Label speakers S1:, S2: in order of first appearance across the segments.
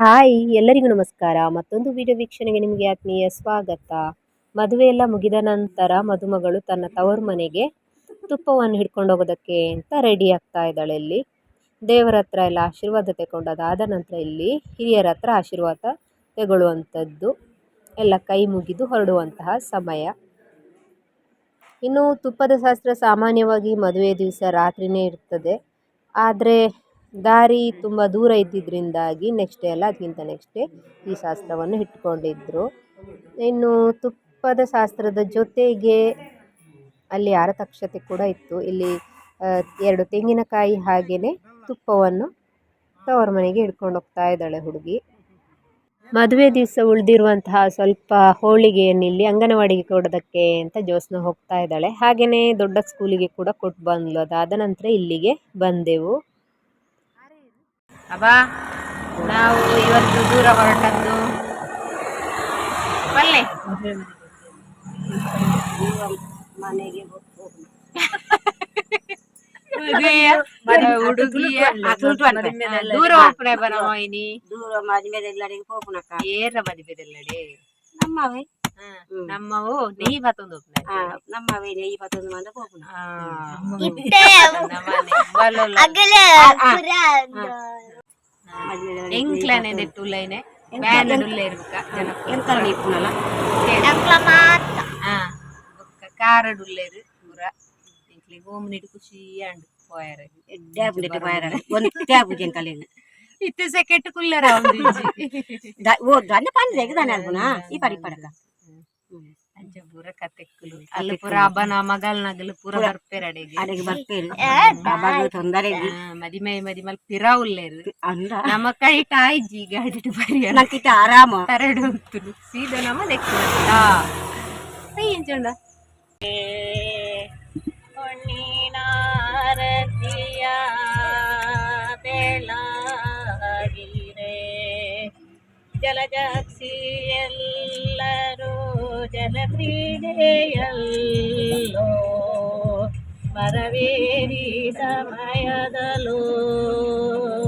S1: Hi, ಎಲ್ಲರಿಗೂ ನಮಸ್ಕಾರ. ಮತ್ತೊಂದು ವಿಡಿಯೋ ವೀಕ್ಷಣೆಗೆ ನಿಮಗೆ ಆತ್ಮೀಯ ಸ್ವಾಗತ. ಮದುವೆ ಎಲ್ಲ ಮುಗಿದ ನಂತರ ಮದುಮಗಳು ತನ್ನ ತವರು ಮನೆಗೆ ತುಪ್ಪವನ್ನು ಹಿಡ್ಕೊಂಡು ಹೋಗೋದಕ್ಕೆ ಅಂತ ರೆಡಿ ಆಗ್ತಾ ಇದ್ದಾಳೆ ಇಲ್ಲಿ. ದೇವರ ಹತ್ರ ಎಲ್ಲ ಆಶೀರ್ವಾದ ತಗೊಂಡದಾದ ನಂತರ ಇಲ್ಲಿ ಹಿರಿಯರ ಹತ್ರ ಆಶೀರ್ವಾದ ತಗೊಳ್ಳುವಂಥದ್ದು. ಎಲ್ಲ ಕೈ ಮುಗಿದು ಹೊರಡುವಂತಹ ಸಮಯ. ಇನ್ನು ತುಪ್ಪದ ಶಾಸ್ತ್ರ ಸಾಮಾನ್ಯವಾಗಿ ಮದುವೆ ದಿವಸ ರಾತ್ರಿಯೇ ಇರ್ತದೆ. ಆದರೆ ದಾರಿ ತುಂಬ ದೂರ ಇದ್ದಿದ್ದರಿಂದಾಗಿ ನೆಕ್ಸ್ಟ್ ಡೇ ಅಲ್ಲ ಅದಕ್ಕಿಂತ ನೆಕ್ಸ್ಟ್ ಡೇ ಈ ಶಾಸ್ತ್ರವನ್ನು ಇಟ್ಕೊಂಡಿದ್ದರು ಇನ್ನು ತುಪ್ಪದ ಶಾಸ್ತ್ರದ ಜೊತೆಗೆ ಅಲ್ಲಿ ಆರತಕ್ಷತೆ ಕೂಡ ಇತ್ತು. ಇಲ್ಲಿ ಎರಡು ತೆಂಗಿನಕಾಯಿ ಹಾಗೆಯೇ ತುಪ್ಪವನ್ನು ತವರ ಮನೆಗೆ ಹಿಡ್ಕೊಂಡು ಹೋಗ್ತಾ ಇದ್ದಾಳೆ ಹುಡುಗಿ. ಮದುವೆ ದಿವಸ ಉಳಿದಿರುವಂತಹ ಸ್ವಲ್ಪ ಹೋಳಿಗೆಯನ್ನು ಇಲ್ಲಿ ಅಂಗನವಾಡಿಗೆ ಕೊಡೋದಕ್ಕೆ ಅಂತ ಜೋಸ್ನ ಹೋಗ್ತಾ ಇದ್ದಾಳೆ. ಹಾಗೆಯೇ ದೊಡ್ಡ ಸ್ಕೂಲಿಗೆ ಕೂಡ ಕೊಟ್ಟು ಬಂದ್ಲು. ಅದಾದ ನಂತರ ಇಲ್ಲಿಗೆ ಬಂದೆವು.
S2: ಅಬ್ಬಾ ನಾವು ಇವತ್ತು ದೂರ ಹೊರಟದ್ದು ಬಲ್ಲೆ
S3: ಮನೆಗೆ
S2: ಮದುವೆಯ ಹುಡುಗಿಯ ದೂರ ಹೋಗ್ಬಿಡೆ ಬರ ಮೊಯ್ನಿ
S3: ದೂರ ಮದುವೆ ಎಲ್ಲರಿಗೆ ಹೋಗ್ನಕ್ಕ
S2: ಏರ ಮದುವೆದೆಲ್ಲಡೆ
S3: ನಮ್ಮವೇ
S2: ನಮ್ಮವು ನೀ ಬತ್ತೊಂದು ಹೋಗ್ನೆ
S3: ಹಾ ನಮ್ಮವೇ ಇಪ್ಪತ್ತೊಂದು ಮಂದಿ ಹೋಗ್ನ
S2: ಎಂಕ್ಲನೆ ನೆಟ್ಟುಲ್ಲೈನೆ ಬ್ಯಾನ್ ಡುಲ್ಲೆ ಇರ್ಬೇಕ
S3: ಎಂತ ಇಪ್ಪುನಲ್ಲ
S2: ಹಾ ಕಾರ ಡುಲ್ಲೆರು ಪೂರ ಎಂಕ್ಲಿಗೆ ಓಮ್ನಿಡ್ ಖುಷಿ ಅಂಡ್ ಪೋಯರ
S3: ಡ್ಯಾಬ್ ನೆಟ್ಟು ಬಾಯರ ಒಂದು ಡ್ಯಾಬ್ ಜಂಕಲೇನು
S2: ಇತ್ತು ಸೆಕೆಟ್ ಕುಲ್ಲರ ಒಂದು
S3: ಓ ದಾನ ಪಾಂದ್ರೆ ಎಗದಾನೆ ಅಲ್ಪುನ ಈ ಪಡಿ ಪಡಕ
S2: ಅಂಚ ಪೂರ ಕತೆಕ್ಕುಲು ಅಲ್ಲಿ ಪೂರ ಅಬ್ಬನ ಮಗಲ್ನಗಲು ಪೂರ ಬರ್ಪೆರಡೆಗೆ
S3: ಅಡೆಗೆ ಬರ್ಪೇರು ಬಾಬಾಗ ತೊಂದರೆ
S2: ಆ, ಮದಿಮೆ ಮದಿ ಮಲ್ ಪಿರ ಉಲ್ಲೇರು
S3: ಅಂದ
S2: ನಮ್ಮ ಕೈ ಟಾಯ್ಜಿ ಗಾಡಿ ಬರಿಯ
S3: ನಂಕಿತ ಆರಾಮ
S2: ತರಡು ಉಂಟು ಸೀದಾ ನಮ್ಮ ನೆಕ್ಸ್ಟ್ ಎಂಚಂಡ ಹೊಣ್ಣಿನಾರತಿಯ ಬೆಳಗಿರೆ ಜಲಜಾಕ್ಷಿ ಎಲ್ಲರೂ ಜಲಕ್ರೀಡೆಯಲ್ಲೋ ಮರವೇರಿ ಸಮಯದಲ್ಲೂ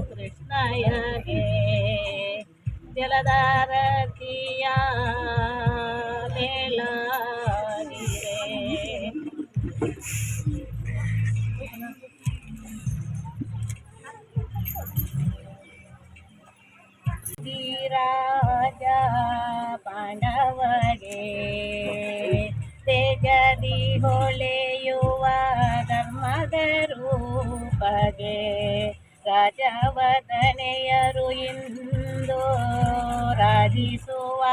S2: ಕೃಷ್ಣಯಗೆ ಜಲಧಾರತಿಯ ರಾಜ ಪಾಂಡವಗೆ ತೇಜದಿ ಹೊಳೆಯುವ ರೂಪಗೆ. ರಾಜವದನೆಯರು ಇಂದು ರಾಜಿಸುವ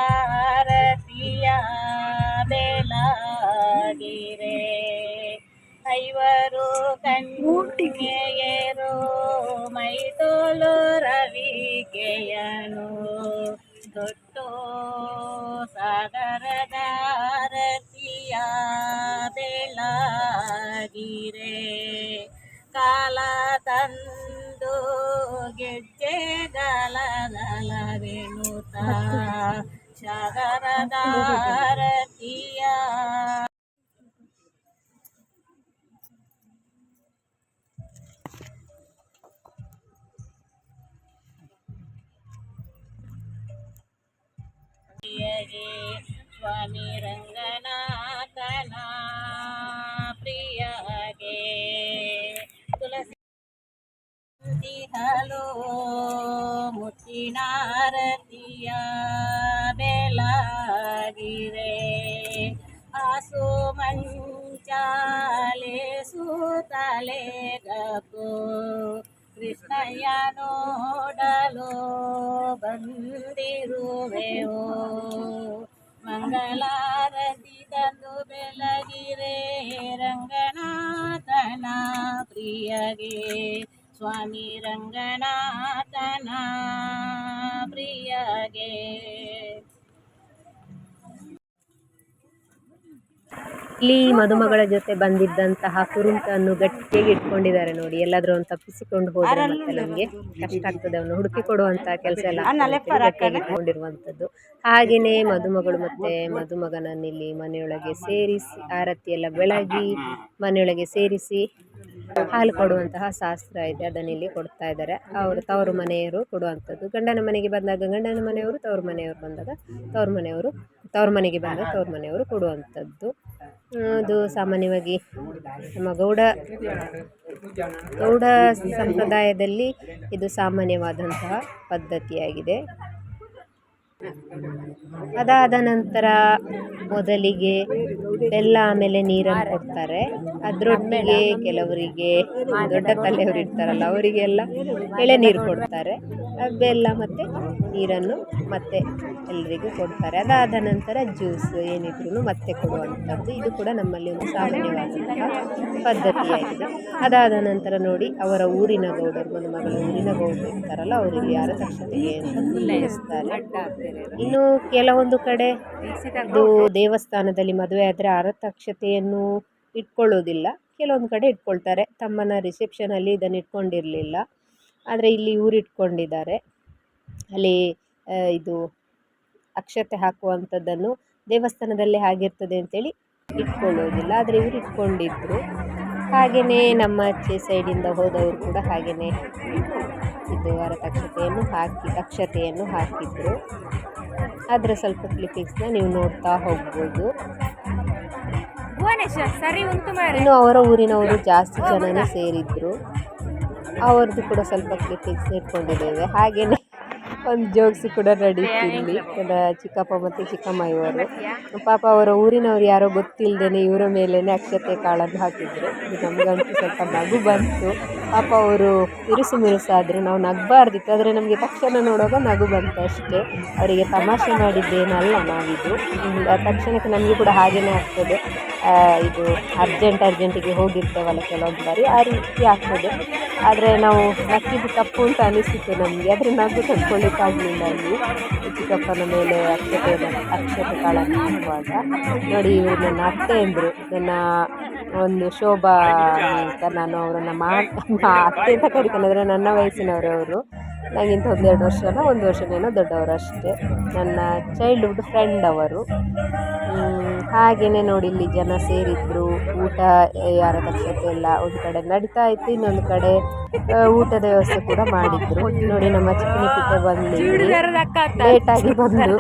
S2: ರತಿಯ ಬೆಳಗಿರೆ. ಐವರು ಕಣ್ಣಿಗೆಯರು ಗೆಜ್ಜೆಗಲಗಲವೆನುತ ಸಾಗರದ ರತಿಯ ಪ್ರಿಯಗೆ ಸ್ವಾಮಿ ರಂಗನಾಥನ ಪ್ರಿಯಗೆ ತುಳಸಿ ಹಲೋ ಮುತ್ತಿನಾರತಿಯ ಸುತಲೆ ಗಪು ಕೃಷ್ಣಯ್ಯ ನೋಡಲು ಬಂದಿರುವೆವು ಮಂಗಳಾರತಿ ತಂದು ಬೆಳಗಿರೆ ರಂಗನಾಥನ ಪ್ರಿಯಗೆ ಸ್ವಾಮಿ ರಂಗನಾಥನ ಪ್ರಿಯಗೆ
S1: ಇಲ್ಲಿ ಮದುಮಗಳ ಜೊತೆ ಬಂದಿದ್ದಂತಹ ಕುರುಂಟನ್ನು ಗಟ್ಟಿಯಾಗಿ ಇಟ್ಕೊಂಡಿದ್ದಾರೆ ನೋಡಿ. ಎಲ್ಲಾದ್ರೂ ಒಂದು ತಪ್ಪಿಸಿಕೊಂಡು ಹೋದ್ರೆ ಮತ್ತೆ ನಮ್ಗೆ ಕಷ್ಟ ಆಗ್ತದೆ. ಅವನು ಹುಡುಕಿ ಕೊಡುವಂತ ಕೆಲಸ ಎಲ್ಲ ಗಟ್ಟಿಯಾಗಿ ಇಟ್ಕೊಂಡಿರುವಂತದ್ದು. ಹಾಗೇನೆ ಮದುಮಗಳು ಮತ್ತೆ ಮದುಮಗನನ್ನು ಇಲ್ಲಿ ಮನೆಯೊಳಗೆ ಸೇರಿಸಿ ಆರತಿ ಎಲ್ಲ ಬೆಳಗಿ ಮನೆಯೊಳಗೆ ಸೇರಿಸಿ ಹಾಲು ಕೊಡುವಂತಹ ಶಾಸ್ತ್ರ ಇದೆ. ಅದನ್ನ ಇಲ್ಲಿ ಕೊಡ್ತಾ ಇದ್ದಾರೆ. ಅವರು ತವರು ಮನೆಯವರು ಕೊಡುವಂಥದ್ದು ಗಂಡನ ಮನೆಗೆ ಬಂದಾಗ ಗಂಡನ ಮನೆಯವರು ತವರು ಮನೆಯವರು ಬಂದಾಗ ತವರು ಮನೆಯವರು ತವರು ಮನೆಗೆ ಬಂದು ತವ್ರ ಮನೆಯವರು ಕೊಡುವಂಥದ್ದು. ಅದು ಸಾಮಾನ್ಯವಾಗಿ ನಮ್ಮ ಗೌಡ ಗೌಡ ಸಂಪ್ರದಾಯದಲ್ಲಿ ಇದು ಸಾಮಾನ್ಯವಾದಂತಹ ಪದ್ಧತಿಯಾಗಿದೆ. ಅದಾದ ನಂತರ ಮೊದಲಿಗೆ ಬೆಲ್ಲ ಆಮೇಲೆ ನೀರನ್ನು ಕೊಡ್ತಾರೆ. ಅದರೊಟ್ಟಿಗೆ ಕೆಲವರಿಗೆ ದೊಡ್ಡ ತಲೆಯವರು ಇರ್ತಾರಲ್ಲ ಅವರಿಗೆಲ್ಲ ಎಳೆನೀರು ಕೊಡ್ತಾರೆ. ಬೆಲ್ಲ ಮತ್ತು ನೀರನ್ನು ಮತ್ತೆ ಎಲ್ಲರಿಗೂ ಕೊಡ್ತಾರೆ. ಅದಾದ ನಂತರ ಜ್ಯೂಸ್ ಏನಿದ್ರು ಮತ್ತೆ ಕೊಡುವಂಥದ್ದು. ಇದು ಕೂಡ ನಮ್ಮಲ್ಲಿ ಒಂದು ಸಾಮಾನ್ಯವಾದಂತಹ ಪದ್ಧತಿಯಾಗಿದೆ. ಅದಾದ ನಂತರ ನೋಡಿ ಅವರ ಊರಿನ ಗೌಡರು ಮದುಮಗಳ ಊರಿನ ಗೌಡರು ಇರ್ತಾರಲ್ಲ ಅವರಿಗೆ ಯಾರ ತಕ್ಷಣತೆಗೆ ಅಂತ ಇನ್ನು ಕೆಲವೊಂದು ಕಡೆ ಇದು ದೇವಸ್ಥಾನದಲ್ಲಿ ಮದುವೆ ಆದರೆ ಆರತಕ್ಷತೆಯನ್ನು ಇಟ್ಕೊಳ್ಳೋದಿಲ್ಲ. ಕೆಲವೊಂದು ಕಡೆ ಇಟ್ಕೊಳ್ತಾರೆ. ತಮ್ಮನ ರಿಸೆಪ್ಷನಲ್ಲಿ ಇದನ್ನು ಇಟ್ಕೊಂಡಿರಲಿಲ್ಲ. ಆದರೆ ಇಲ್ಲಿ ಇವ್ರು ಇಟ್ಕೊಂಡಿದ್ದಾರೆ. ಅಲ್ಲಿ ಇದು ಅಕ್ಷತೆ ಹಾಕುವಂಥದ್ದನ್ನು ದೇವಸ್ಥಾನದಲ್ಲಿ ಹಾಗಿರ್ತದೆ ಅಂತೇಳಿ ಇಟ್ಕೊಳ್ಳೋದಿಲ್ಲ. ಆದರೆ ಇವರು ಇಟ್ಕೊಂಡಿದ್ರು. ಹಾಗೆಯೇ ನಮ್ಮ ಅಚ್ಚೆ ಸೈಡಿಂದ ಹೋದವರು ಕೂಡ ಹಾಗೆಯೇ ಇದು ಅರತಕ್ಷತೆಯನ್ನು ಹಾಕಿ, ಅಕ್ಷತೆಯನ್ನು ಹಾಕಿದ್ರು. ಅದರ ಸ್ವಲ್ಪ ಕ್ಲಿಪ್ಪಿಂಗ್ಸ್ನ ನೀವು ನೋಡ್ತಾ ಹೋಗ್ಬೋದು. ಇನ್ನು ಅವರ ಊರಿನವರು ಜಾಸ್ತಿ ಜನನೇ ಸೇರಿದ್ರು. ಅವರದ್ದು ಕೂಡ ಸ್ವಲ್ಪ ಕ್ಲಿಪ್ಪಿಂಗ್ಸ್ ಇಟ್ಕೊಂಡಿದ್ದೇವೆ. ಹಾಗೆಯೇ ಒಂದು ಜೋಕ್ಸ್ ಕೂಡ ರೆಡಿ ಇಲ್ಲಿ ನನ್ನ ಚಿಕ್ಕಪ್ಪ ಮತ್ತು ಚಿಕ್ಕಮ್ಮ ಇವರು ಪಾಪ ಅವರ ಊರಿನವ್ರು ಯಾರೋ ಗೊತ್ತಿಲ್ಲದೇನೆ ಇವರ ಮೇಲೇ ಅಕ್ಷತೆ ಕಾಳನ್ನು ಹಾಕಿದ್ರು. ನಮಗಂತೂ ಸ್ವಲ್ಪ ಮಗು ಬಂತು. ಪಾಪ ಅವರು ಇರುಸು ಮಿರುಸಾದರು ನಾವು ನಗಬಾರ್ದಿತ್ತು, ಆದರೆ ನಮಗೆ ತಕ್ಷಣ ನೋಡುವಾಗ ನಗು ಬಂತು ಅಷ್ಟೇ. ಅವರಿಗೆ ತಮಾಷೆ ಮಾಡಿದ್ದೇನಲ್ಲ ನಾವಿದು. ತಕ್ಷಣಕ್ಕೆ ನಮಗೆ ಕೂಡ ಹಾಗೇ ಆಗ್ತದೆ. ಇದು ಅರ್ಜೆಂಟ್ ಅರ್ಜೆಂಟಿಗೆ ಹೋಗಿರ್ತೇವಲ್ಲ ಕೆಲವೊಂದು ಬಾರಿ, ಆ ರೀತಿ ಆಗ್ತದೆ. ಆದರೆ ನಾವು ನಕ್ಕಿದ್ದು ತಪ್ಪು ಅಂತ ಅನಿಸಿತು ನಮಗೆ. ಆದರೆ ನಗು ತಡ್ಕೊಳ್ಳಿಕ್ಕಾಗಲಿಲ್ಲ ಅಲ್ಲಿ. ಚಿಕ್ಕಪ್ಪನ ಮೇಲೆ ಅಕ್ಷತೆ ಅಕ್ಷತೆ ಕಾಳನ್ನು ಹಾಕುವಾಗ ನೋಡಿ ಇವರು ನನ್ನ ಅತ್ತೆ ಎಂದರು ನನ್ನ ಒಂದು ಶೋಭಾ ಅಂತ ನಾನು ಅವರನ್ನು ಮಾ ಅತ್ತೆ ಅಂತ ಕರಿತಾನೆ ಅಂದರೆ ನನ್ನ ವಯಸ್ಸಿನವರು ಅವರು ನನಗಿಂತ ಒಂದೆರಡು ಅಲ್ಲ ಒಂದು ವರ್ಷನೇನೋ ದೊಡ್ಡವರು ಅಷ್ಟೇ ನನ್ನ ಚೈಲ್ಡ್ಹುಡ್ ಫ್ರೆಂಡ್ ಅವರು. ಹಾಗೆಯೇ ನೋಡಿ ಇಲ್ಲಿ ಜನ ಸೇರಿದ್ರು. ಊಟ ಯಾರ ದಕ್ಷತೆ ಎಲ್ಲ ಒಂದು ಕಡೆ ನಡೀತಾ ಇತ್ತು ಇನ್ನೊಂದು ಕಡೆ ಊಟದ ವ್ಯವಸ್ಥೆ ಕೂಡ ಮಾಡಿದ್ರು. ನೋಡಿ ನಮ್ಮ ಚಿಕ್ಕನಿ ಪುಟ್ಟ ಬಂದು ಲೇಟಾಗಿ ಬಂದು.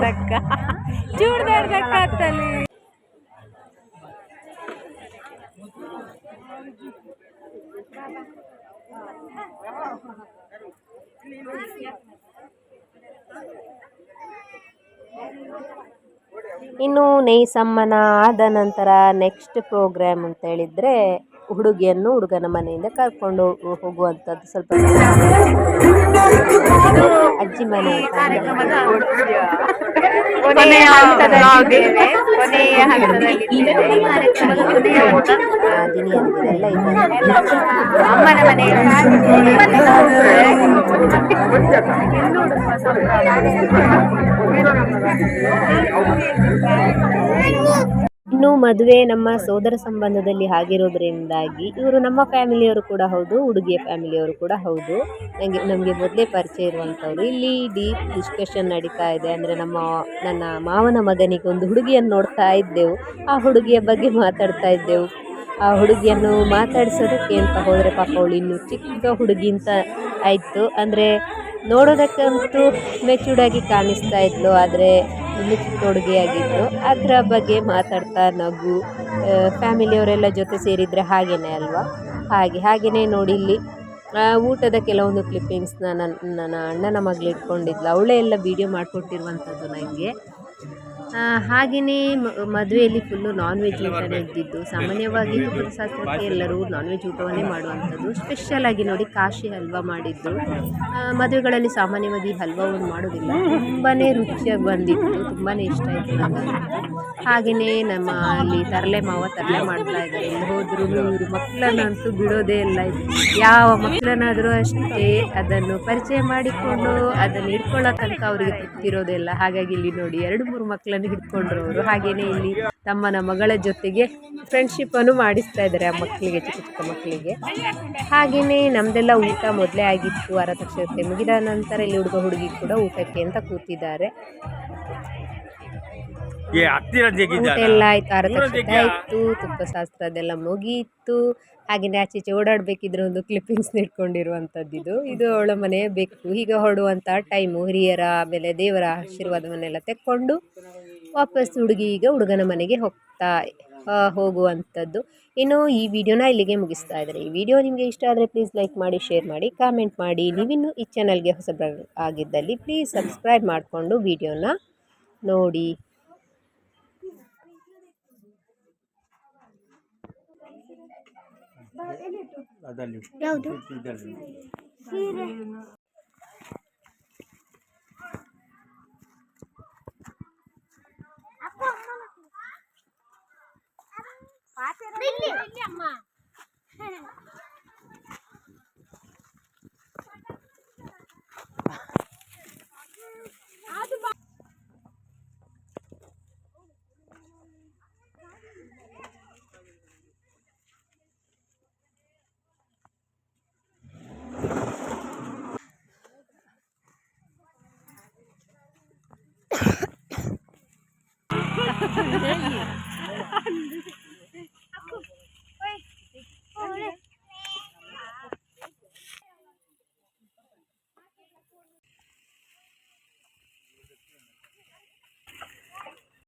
S1: ಇನ್ನು ನೈಸಮ್ಮನ ಆದ ನಂತರ ನೆಕ್ಸ್ಟ್ ಪ್ರೋಗ್ರಾಮ್ ಅಂತ ಹೇಳಿದ್ರೆ ಹುಡುಗಿಯನ್ನು ಹುಡುಗನ ಮನೆಯಿಂದ ಕರ್ಕೊಂಡು ಹೋಗುವಂಥದ್ದು. ಸ್ವಲ್ಪ ಅಜ್ಜಿ ಮನೆ
S2: ಕೊನೆಯ ಹಂತದಲ್ಲಿದ್ದೇವೆ ಕೊನೆಯ ಹಂತದಲ್ಲಿದ್ದೇವೆ
S1: ಆ, ದಿನಿಯಂದಿರೆಲ್ಲ ಇದ್ದಾರೆ
S2: ಅಮ್ಮನ ಮನೆಯಲ್ಲಿ
S1: ಇನ್ನು ಮದುವೆ ನಮ್ಮ ಸೋದರ ಸಂಬಂಧದಲ್ಲಿ ಆಗಿರೋದ್ರಿಂದಾಗಿ ಇವರು ನಮ್ಮ ಫ್ಯಾಮಿಲಿಯವರು ಕೂಡ ಹೌದು ಹುಡುಗಿಯ ಫ್ಯಾಮಿಲಿಯವರು ಕೂಡ ಹೌದು. ನನಗೆ ನಮಗೆ ಮೊದಲೇ ಪರಿಚಯ ಇರುವಂಥವ್ರು. ಇಲ್ಲಿ ಡೀಪ್ ಡಿಸ್ಕಷನ್ ನಡೀತಾ ಇದೆ. ಅಂದರೆ ನಮ್ಮ, ನನ್ನ ಮಾವನ ಮಗನಿಗೆ ಒಂದು ಹುಡುಗಿಯನ್ನು ನೋಡ್ತಾ ಇದ್ದೆವು. ಆ ಹುಡುಗಿಯ ಬಗ್ಗೆ ಮಾತಾಡ್ತಾ ಇದ್ದೆವು. ಆ ಹುಡುಗಿಯನ್ನು ಮಾತಾಡಿಸೋದಕ್ಕೆ ಅಂತ ಹೋದರೆ ಪಾಪ ಅವಳು ಇನ್ನು ಚಿಕ್ಕ ಹುಡುಗಿ ಅಂತ ಆಯಿತು. ಅಂದರೆ ನೋಡೋದಕ್ಕಂತೂ ಮೆಚೂರ್ಡಾಗಿ ಕಾಣಿಸ್ತಾ ಇದ್ಲು. ಆದರೆ ಇನ್ನು ಚಿಕ್ಕ ಅದರ ಬಗ್ಗೆ ಮಾತಾಡ್ತಾ ನಗು ಫ್ಯಾಮಿಲಿಯವರೆಲ್ಲ ಜೊತೆ ಸೇರಿದರೆ ಹಾಗೇನೆ ಅಲ್ವಾ? ಹಾಗೆ ಹಾಗೆಯೇ ನೋಡಿ ಇಲ್ಲಿ ಊಟದ ಕೆಲವೊಂದು ಕ್ಲಿಪ್ಪಿಂಗ್ಸ್ನ ನನ್ನ ನನ್ನ ಅಣ್ಣನ ಮಗಳು ಇಟ್ಕೊಂಡಿದ್ಲು. ಅವಳೇ ಎಲ್ಲ ವೀಡಿಯೋ ಮಾಡಿಕೊಟ್ಟಿರುವಂಥದ್ದು ನನಗೆ ಹಾಗೆಯೇ ಮದುವೆಯಲ್ಲಿ ಫುಲ್ಲು ನಾನ್ ವೆಜ್ ಊಟನೇ ಇದ್ದಿದ್ದು. ಸಾಮಾನ್ಯವಾಗಿ ತುಪ್ಪದ ಶಾಸ್ತ್ರಕ್ಕೆ ಎಲ್ಲರೂ ನಾನ್ ವೆಜ್ ಊಟವನ್ನೇ ಮಾಡುವಂಥದ್ದು. ಸ್ಪೆಷಲ್ ಆಗಿ ನೋಡಿ ಕಾಶಿ ಹಲ್ವಾ ಮಾಡಿದ್ದು. ಮದುವೆಗಳಲ್ಲಿ ಸಾಮಾನ್ಯವಾಗಿ ಹಲ್ವಾವನ್ನು ಮಾಡೋದಿಲ್ಲ. ತುಂಬಾ ರುಚಿಯಾಗಿ ಬಂದಿತ್ತು. ತುಂಬಾ ಇಷ್ಟ ಆಯಿತು ನನಗೆ ಹಾಗೆಯೇ ನಮ್ಮ ಅಲ್ಲಿ ತರಲೆ ಮಾವ ತರಲೆ ಮಾಡ್ತಾ ಇದ್ದಾರೆ. ಎಲ್ಲಿ ಹೋದ್ರೂ ಇವರು ಮಕ್ಕಳನ್ನಂತೂ ಬಿಡೋದೇ ಇಲ್ಲ. ಯಾವ ಮಕ್ಕಳನ್ನಾದರೂ ಅಷ್ಟೇ ಅದನ್ನು ಪರಿಚಯ ಮಾಡಿಕೊಂಡು ಅದನ್ನು ಇಟ್ಕೊಳ್ಳೋ ತನಕ ಅವರಿಗೆ ಗೊತ್ತಿರೋದೇ ಇಲ್ಲ. ಹಾಗಾಗಿ ಇಲ್ಲಿ ನೋಡಿ ಎರಡು ಮೂರು ಮಕ್ಕಳನ್ನು ಹಿಡ್ಕೊಂಡ್ರು ಅವರು ಹಾಗೆಯೇ ಇಲ್ಲಿ ತಮ್ಮನ ಮಗಳ ಜೊತೆಗೆ ಫ್ರೆಂಡ್ಶಿಪ್ಪನ್ನು ಮಾಡಿಸ್ತಾ ಇದ್ದಾರೆ ಆ ಮಕ್ಕಳಿಗೆ ಚಿಕ್ಕ ಚಿಕ್ಕ ಮಕ್ಕಳಿಗೆ. ಹಾಗೆಯೇ ನಮ್ಮದೆಲ್ಲ ಊಟ ಮೊದಲೇ ಆಗಿತ್ತು ಆರತಕ್ಷತೆ ಮುಗಿದ ನಂತರ ಇಲ್ಲಿ ಹುಡುಗ ಹುಡುಗಿ ಕೂಡ ಊಟಕ್ಕೆ ಅಂತ ಕೂತಿದ್ದಾರೆ. ಊಟ ಎಲ್ಲ ಆಯ್ತು ಆರತಕ್ಷತೆ ಆಯಿತು ತುಪ್ಪ ಶಾಸ್ತ್ರ ಅದೆಲ್ಲ ಮುಗಿಯಿತು ಹಾಗೆಯೇ ಆಚೆ ಈಚೆ ಓಡಾಡಬೇಕಿದ್ರೆ ಒಂದು ಕ್ಲಿಪ್ಪಿಂಗ್ಸ್ ಇಟ್ಕೊಂಡಿರುವಂಥದ್ದು ಇದು. ಇದು ಅವಳ ಮನೆಯ ಬೇಕು ಹೀಗೆ ಹೊರಡುವಂಥ ಟೈಮು ಹಿರಿಯರ ಆಮೇಲೆ ದೇವರ ಆಶೀರ್ವಾದವನ್ನೆಲ್ಲ ತೆಕ್ಕೊಂಡು ವಾಪಸ್ ಹುಡುಗಿ ಈಗ ಹುಡುಗನ ಮನೆಗೆ ಹೋಗ್ತಾ ಆ, ಹೋಗುವಂಥದ್ದು. ಇನ್ನು ಈ ವಿಡಿಯೋನ ಇಲ್ಲಿಗೆ ಮುಗಿಸ್ತಾ ಇದ್ದಾರೆ. ಈ ವಿಡಿಯೋ ನಿಮಗೆ ಇಷ್ಟ ಆದರೆ ಪ್ಲೀಸ್ ಲೈಕ್ ಮಾಡಿ ಶೇರ್ ಮಾಡಿ ಕಾಮೆಂಟ್ ಮಾಡಿ. ನೀವಿನ್ನೂ ಈ ಚಾನಲ್ಗೆ ಹೊಸ ಆಗಿದ್ದಲ್ಲಿ ಪ್ಲೀಸ್ ಸಬ್ಸ್ಕ್ರೈಬ್ ಮಾಡಿಕೊಂಡು ವಿಡಿಯೋನ ನೋಡಿ.
S4: ಅದಲ್ಲಿ Baterai.